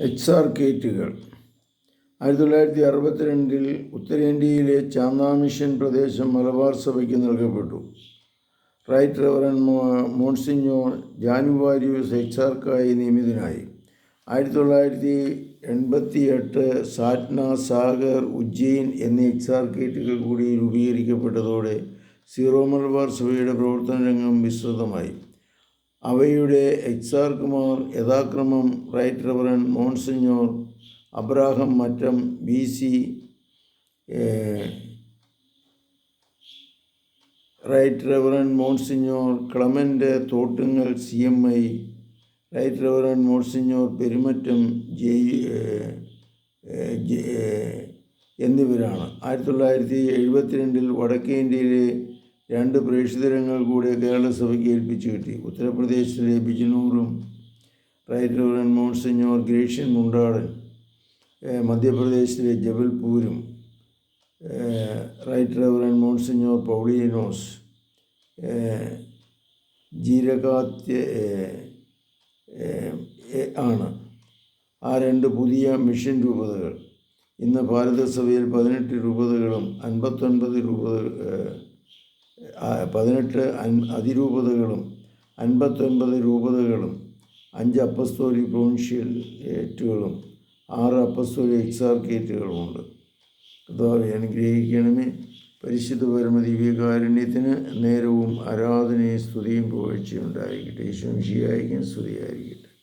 എക്സാർക്കേറ്റുകൾ ആയിരത്തി തൊള്ളായിരത്തി അറുപത്തിരണ്ടിൽ ഉത്തരേന്ത്യയിലെ ചാന്ദാ മിഷൻ പ്രദേശം മലബാർ സഭയ്ക്ക് നൽകപ്പെട്ടു. റൈറ്റ് റവറൻ മോൺസിഞ്ഞോ ജാനുവാരിയൂസ് ആർക്കായി നിയമിതനായി. ആയിരത്തി തൊള്ളായിരത്തി എൺപത്തി എട്ട് സാറ്റ്ന സാഗർ ഉജ്ജയിൻ എന്നീ എക്സാർക്കേറ്റുകൾ കൂടി രൂപീകരിക്കപ്പെട്ടതോടെ സീറോ മലബാർ സഭയുടെ പ്രവർത്തന രംഗം വിസ്തൃതമായി. അവയുടെ എക്സാർക്കുമാർ യഥാക്രമം right reverend monsignor Abraham Mattam B C right reverend monsignor Clement Thottungal C M I right reverend monsignor Perumattam J എന്നിവരാണ്. ആയിരത്തി തൊള്ളായിരത്തി എഴുപത്തിരണ്ടിൽ വടക്കേ ഇന്ത്യയിലെ രണ്ട് പ്രേക്ഷിതരങ്ങൾ കൂടെ കേരളസഭയ്ക്ക് ഏൽപ്പിച്ചു കിട്ടി. ഉത്തർപ്രദേശിലെ ബിജ്നൂറും right reverend monsignor Gratian Mundadan മധ്യപ്രദേശിലെ ജബൽപൂരും right reverend monsignor Paulinus Jeerakath ആണ്. ആ രണ്ട് പുതിയ മിഷൻ രൂപതകൾ. ഇന്ന് ഭാരതസഭയിൽ പതിനെട്ട് രൂപതകളും അൻപത്തൊൻപത് രൂപത പതിനെട്ട് അതിരൂപതകളും അൻപത്തൊൻപത് രൂപതകളും അഞ്ച് അപ്പസ്തോലി പ്രൊവിൻഷ്യലേറ്റുകളും ആറ് അപ്പസ്തോലി എക്സാർക്കേറ്റുകളുമുണ്ട് കർത്താവെ അനുഗ്രഹിക്കണമേ. പരിശുദ്ധ പരമ ദിവ്യകാരുണ്യത്തിന് നേരവും ആരാധനയും സ്തുതിയും പുകഴ്ചയും ഉണ്ടായിരിക്കട്ടെ. യേശു സ്തുതിയായിരിക്കട്ടെ. സ്തുതിയായിരിക്കും